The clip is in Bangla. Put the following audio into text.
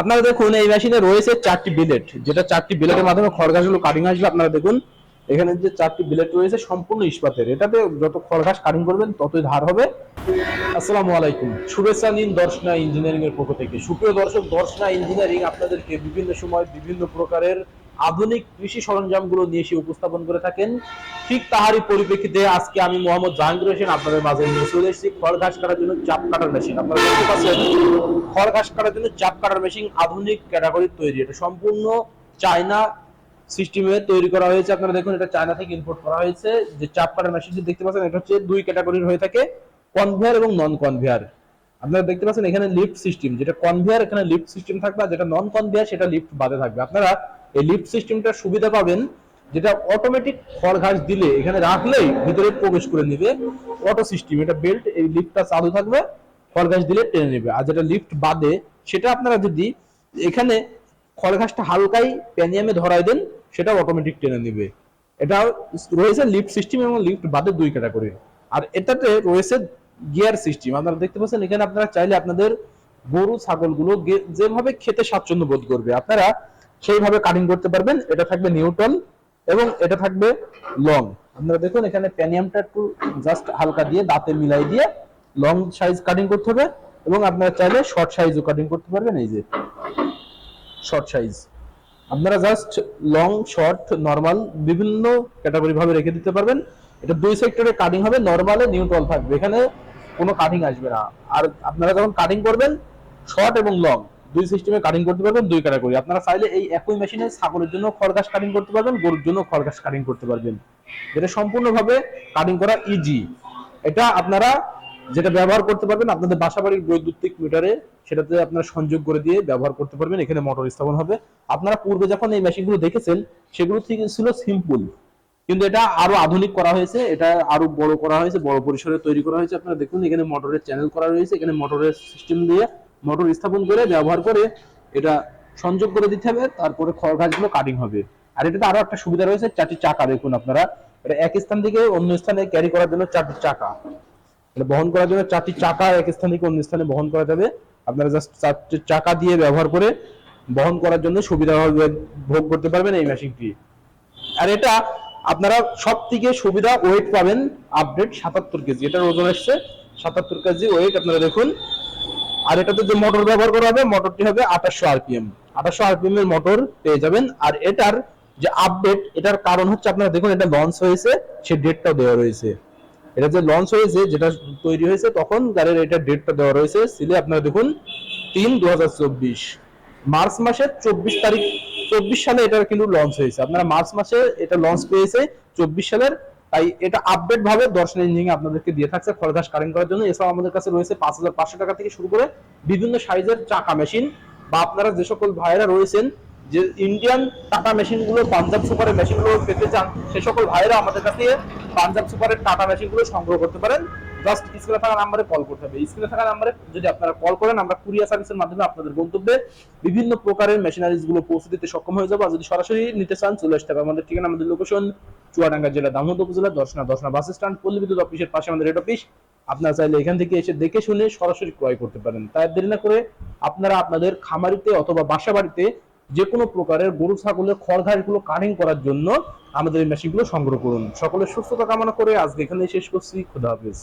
আপনারা দেখুন, এই মেশিনে রয়েছে চারটি বিলেট যেটা চারটি বিলেটের মাধ্যমে খড়গাছগুলো কাটিং আসবে, আপনারা দেখুন। এখানে যে চারটি বিলেট রয়েছে, সম্পূর্ণ ইস্পাতের। এটাতে যত খড়গাছ কাটিং করবেন, ততই ধার হবে। আসসালামু আলাইকুম। শুভেচ্ছা নিন দর্শনা ইঞ্জিনিয়ারিং এর পক্ষ থেকে। সুপ্রিয় দর্শক, দর্শনা ইঞ্জিনিয়ারিং আপনাদেরকে বিভিন্ন সময় বিভিন্ন প্রকারের আধুনিক কৃষি সরঞ্জামগুলো নিয়ে এসে উপস্থাপন করে থাকেন। ঠিক তাহারই পরিপ্রেক্ষিতে আজকে আমি মোহাম্মদ জাহাঙ্গীর হোসেন, আপনাদের মাঝে নিয়ে চলে এসেছি। খড় ঘাস কাটার জন্য চাপ কাটার মেশিন আপনারা খড় ঘাস কাটার জন্য চাপ কাটার মেশিন আধুনিক ক্যাটাগরির তৈরি। এটা সম্পূর্ণ চায়না সিস্টেমে তৈরি করা হয়েছে। আপনারা দেখুন, এটা চায়না থেকে ইম্পোর্ট করা হয়েছে। যে চাপ কাটার মেশিনটি দেখতে পাচ্ছেন, এটা হচ্ছে দুই ক্যাটাগরির হয়ে থাকে। কনভেয়ার এবং নন কনভেয়ার আপনারা দেখতে পাচ্ছেন, এখানে লিফট সিস্টেম যেটা কনভেয়ার এখানে লিফট সিস্টেম থাকবে যেটা নন কনভেয়ার সেটা লিফট বাদে থাকবে। আপনারা এই লিফট সিস্টেমটার সুবিধা পাবেন, যেটা অটোমেটিক খড় ঘাস দিলে এখানে রাখলেই ভিতরে প্রবেশ করে নেবে। অটো সিস্টেম এটা বেল্ট এই লিফটটা চালু থাকবে, খড় ঘাস দিলে টেনে নেবে। আর যেটা লিফট বাদে, সেটা আপনারা যদি এখানে খড় ঘাসটা হালকাই প্যানিয়ামে ধরাই দেন সেটা অটোমেটিক টেনে নেবে। এটা রয়েছে লিফট সিস্টেম এবং লিফট বাদে দুই ক্যাটাগরি আর এটাতে রয়েছে গিয়ার সিস্টেম আপনারা দেখতে পাচ্ছেন, এখানে আপনারা চাইলে আপনাদের গরু, ছাগলগুলো যেভাবে খেতে স্বাচ্ছন্দ্য বোধ করবে। আপনারা সেইভাবে কাটিং করতে পারবেন। এটা থাকবে নিউটন এবং এটা থাকবে লং আপনারা দেখুন, এখানে প্যানিয়ামটা একটু জাস্ট হালকা দিয়ে দাঁতে মিলাই দিয়ে লং সাইজ কাটিং করতে হবে এবং আপনারা চাইলে শর্ট সাইজও কাটিং করতে পারবেন, এই যে শর্ট সাইজ আপনারা জাস্ট লং শর্ট নরমাল বিভিন্ন ক্যাটাগরি ভাবে রেখে দিতে পারবেন। এটা দুই সেক্টরে কাটিং হবে নরমালে নিউট্রাল থাকবে। এখানে কোনো কাটিং আসবে না। আর আপনারা যখন কাটিং করবেন শর্ট এবং লং দুই সিস্টেমে কাটিং করতে পারবেন, দুই ক্যাটাগরি আপনারা চাইলে এই একই মেশিনে ছাগলের জন্য খড়গাছ কাটিং করতে পারবেন, গরুর জন্য খড়গাছ কাটিং করতে পারবেন। যেটা সম্পূর্ণভাবে কাটিং করা ইজি এটা আপনারা যেটা ব্যবহার করতে পারবেন, আপনাদের বাসাবাড়ির বৈদ্যুতিক মিটারে সেটাতে আপনারা সংযোগ করে দিয়ে ব্যবহার করতে পারবেন। এখানে মোটর স্থাপন হবে। আপনারা পূর্বে যখন এই মেশিনগুলো দেখেছেন সেগুলো থেকে ছিল সিম্পল কিন্তু এটা আরও আধুনিক করা হয়েছে, এটা আরও বড় করা হয়েছে, বড় পরিসরে তৈরি করা হয়েছে। আপনারা দেখুন, এখানে মোটরের চ্যানেল করা রয়েছে, এখানে মোটরের সিস্টেম দিয়ে মোটর স্থাপন করে ব্যবহার করে এটা সংযোগ করে দিতে হবে, তারপরে খড় ঘাসগুলো কাটিং হবে। আর এটাতে আরও একটা সুবিধা রয়েছে, চারটি চাকা দেখুন আপনারা। এটা এক স্থান থেকে অন্য স্থানে ক্যারি করার জন্য চারটি চাকা। বহন করার জন্য চারটি চাকা এক স্থান থেকে অন্য স্থানে বহন করা যাবে। আপনারা জাস্ট চারটি চাকা দিয়ে ব্যবহার করে বহন করার জন্য সুবিধা ভোগ করতে পারবেন এই মেশিনটি আর এটা আপনারা সব থেকে সুবিধা ওয়েট পাবেন আপডেট সাতাত্তর কেজি। এটার ওজন আসছে সাতাত্তর কেজি ওয়েট আপনারা দেখুন। আর এটাতে যে মোটর ব্যবহার করা হবে মোটরটি হবে আঠাশশো আরপিএম আঠাশশো আরপিএম এর মোটর পেয়ে যাবেন। আর এটার যে আপডেট এটার কারণ হচ্ছে আপনারা দেখুন, এটা লঞ্চ হয়েছে, সে ডেটটাও দেওয়া রয়েছে। এটা যে লঞ্চ হয়েছে, যেটা তৈরি হয়েছে, তখন গাড়ির এটা ডেটটা দেওয়া রয়েছে। সিলে আপনারা দেখুন, তিন দু মার্চ মাসের চব্বিশ তারিখ, চব্বিশ সালে এটার কিন্তু লঞ্চ হয়েছে। আপনারা মার্চ মাসে এটা লঞ্চ পেয়েছে, চব্বিশ সালের তাই এটা আপডেট ভাবে দর্শন ইঞ্জিনিয়ারিং আপনাদেরকে দিয়ে থাকছে খরগাস কারেন্ট করার জন্য। এছাড়াও আমাদের কাছে রয়েছে পাঁচ হাজার পাঁচশো টাকা থেকে শুরু করে বিভিন্ন সাইজের চাকা মেশিন বা আপনারা যে সকল ভাইয়েরা রয়েছেন, যে ইন্ডিয়ান টাটা মেশিনগুলো পাঞ্জাব সুপারের মেশিনগুলো পেতে চান, সে সকল ভাইয়েরা আমাদের কাছে পাঞ্জাব সুপারের টাটা মেশিনগুলো সংগ্রহ করতে পারেন। জাস্ট থাকা নাম্বারে কল করতে হবে। থাকা নাম্বারে যদি আপনারা কল করেন, আমরা কুরিয়ার সার্ভিসের মাধ্যমে আপনাদের গন্তব্যে বিভিন্ন প্রকারের মেশিনারিজগুলো পৌঁছে দিতে সক্ষম হয়ে যাব। আর যদি সরাসরি নিতে চান, চলে আসতে হবে। আমাদের ঠিকানা, আমাদের লোকেশন চুয়াডাঙ্গা জেলা উপজেলা, দর্শনা দর্শনা বাস স্ট্যান্ড পল্লী বিদ্যুৎ অফিসের পাশে আমাদের অফিস আপনারা চাইলে এখান থেকে এসে দেখে শুনে সরাসরি ক্রয় করতে পারেন। তাই দেরি না করে আপনারা আপনাদের খামারিতে অথবা বাসা বাড়িতে যে কোনো প্রকারের গরু, ছাগলের খড়, ঘাসগুলো কাটিং করার জন্য আমাদের এই মেশিনগুলো সংগ্রহ করুন। সকলের সুস্থতা কামনা করে আজকে এখানে শেষ করছি। খুদা হাফিজ।